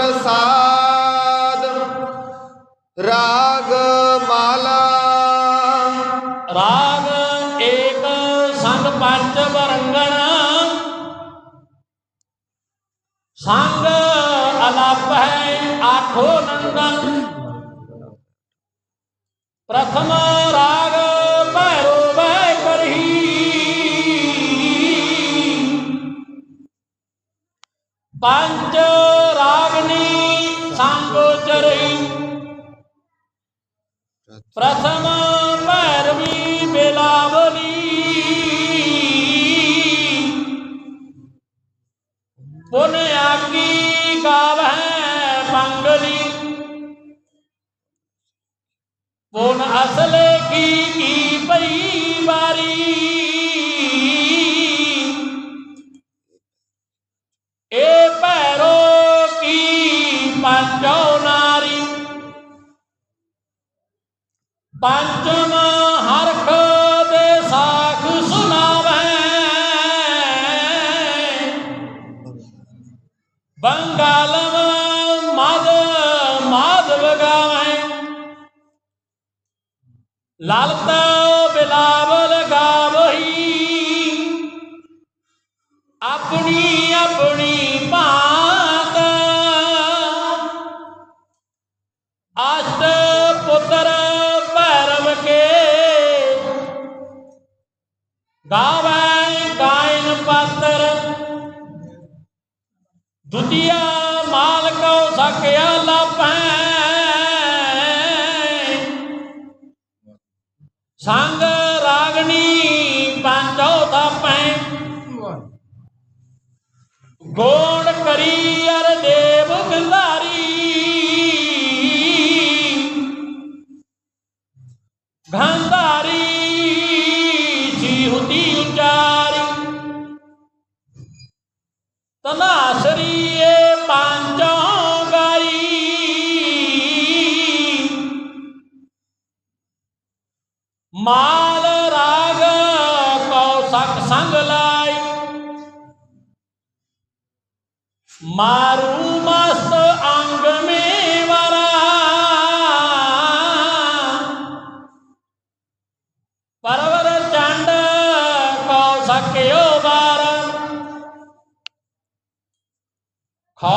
ਪ੍ਰਸਾਦ ਰਾਗ ਮਾਲਾ। ਰਾਗ ਏਕ ਸੰਗ ਪੰਜ ਵਰੰਗਣ। ਸੰਗ ਅਲਪ ਹੈ ਆਠੋ ਨੰਦਨ। ਪ੍ਰਥਮ ਰਾਗ ਭੈਰੋ ਬੈ ਕਰਹੀ। ਪੰਜ प्रथम भैरवी बेलावली। पुनयागी गाव है मंगली पुन असले की, की परिवारी बारी। ਨਾਰੀ। ਪੰਚਮ ਹਰਖ ਦੇ ਸਾਖ ਸੁਣਾਵੇ। ਬੰਗਾਲਮ ਮਦ ਮਾਧਵ ਗਾਵੇ ਲਾਲਤਾ ਬਿਲਾਵਲ ਗਾਵੈ ਗਾਇਨ ਪਾਤਰ। ਦੁਤੀਆ ਮਾਲ ਕੋ ਸਕਿਆ ਲਾਪੈ ਸੰਗ ਰਾਗਣੀ ਪੰਜੋ ਥਾਪੈ ਗੋਣ ਕੋ ਸਕ ਸੰਗ ਲਾਈ। ਮਾਰੂ ਮਸਤ ਅੰਗ ਮੇ ਵਰਾ ਪਰਵਰ ਚੰਡ ਕੋ ਸਕਿਓ ਬਾਰ ਖੋ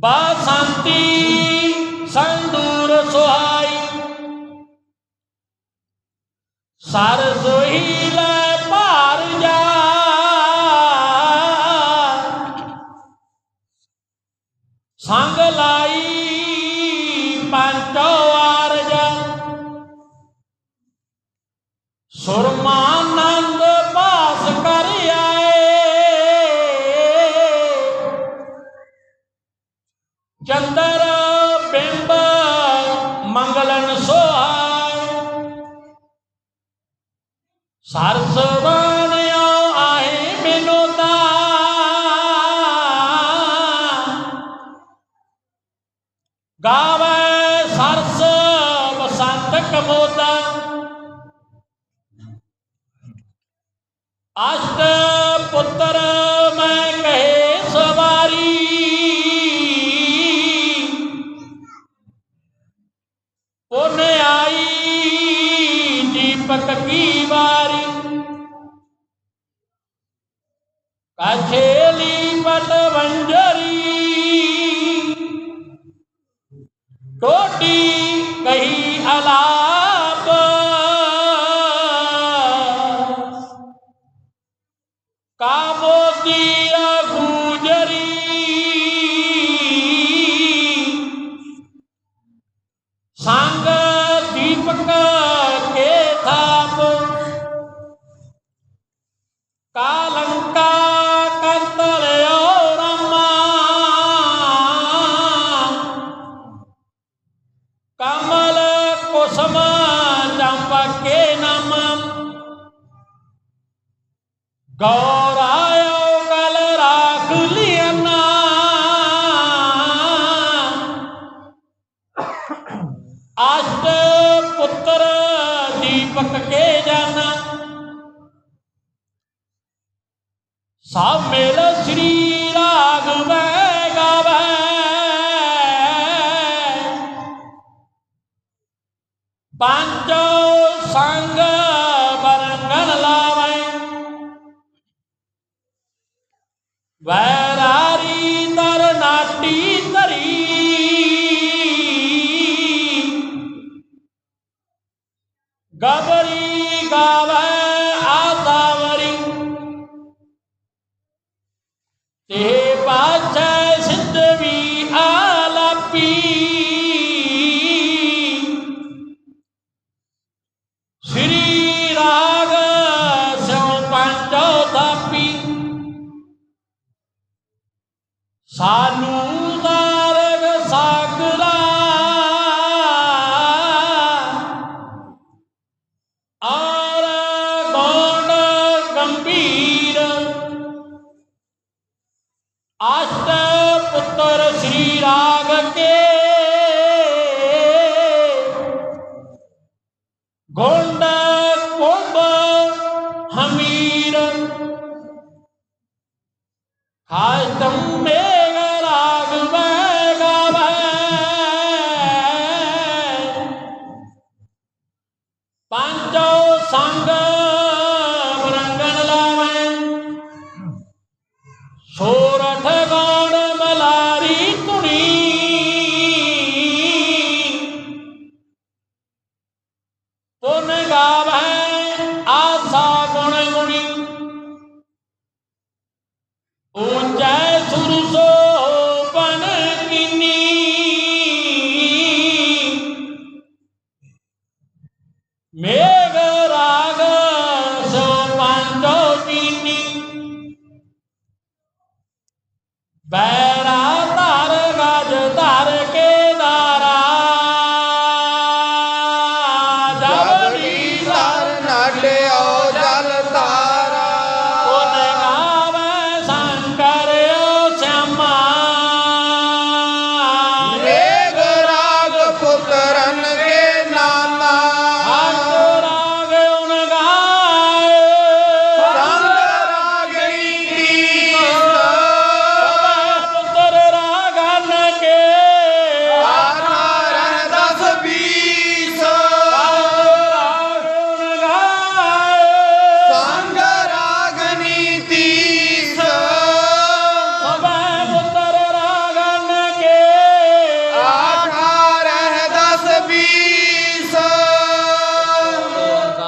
ਬਾਸੰਤੀ ਸੰਦੂਰ ਸੁਹਾਈ। ਸਰ ਸੋਹੀ ਲੈ ਭਾਰ ਜਾ। ਸੰਗ ਲਾਈ ਪੰਚੋ ਆਰਜਾ ਸੁਰਮਾਨੰਦ ਚੰਦਰ ਬਿੰਬ ਮੰਗਲਨ ਸੋਹਾਏ ਸਰਸ ਬਾਣਿਓ ਆਏ ਬਿਨੋਦਾ ਗਾਵੇ ਸਰਸ ਬਸੰਤ ਕਮੋਦਾ ਅਸ਼ਟ ਪੁੱਤਰ ਕੋਟੀ ਕਹੀ ਅਲਾਪ। ਕਾਬੋ ਦੀਆ ਗੂਜਰੀ। ਸੰਗ ਦੀਪਕ ਲਾਗੇ ਨਾਮ। ਗੌਰ ਆਇਓ ਕਲ ਰਾਖ ਲਿਆਨਾ ਅਸ਼ਟ ਪੁੱਤਰ ਦੀਪਕ ਕੇ ਜਾਨਾ। ਸਭ ਮੇਲ ਸ੍ਰੀ ਰਾਗਵੈ ਗਾਵੇ। ਪੰਚੋ ਸੰਗ ਬਰੰਗਣ ਲਾਵੈ। ਵੈਰਾਰੀ ਤਰ ਨਾਟੀ ਧਰੀ। ਗਬਰੀ ਗਾਵੈ ਆਤਾਵਰੀ ਤੇ ਸਾਨੂੰ ਦਾਰਗ ਸਾਗਰਾ ਆਰ ਗੌਣ ਗੰਭੀਰ ਅਸ਼ਟ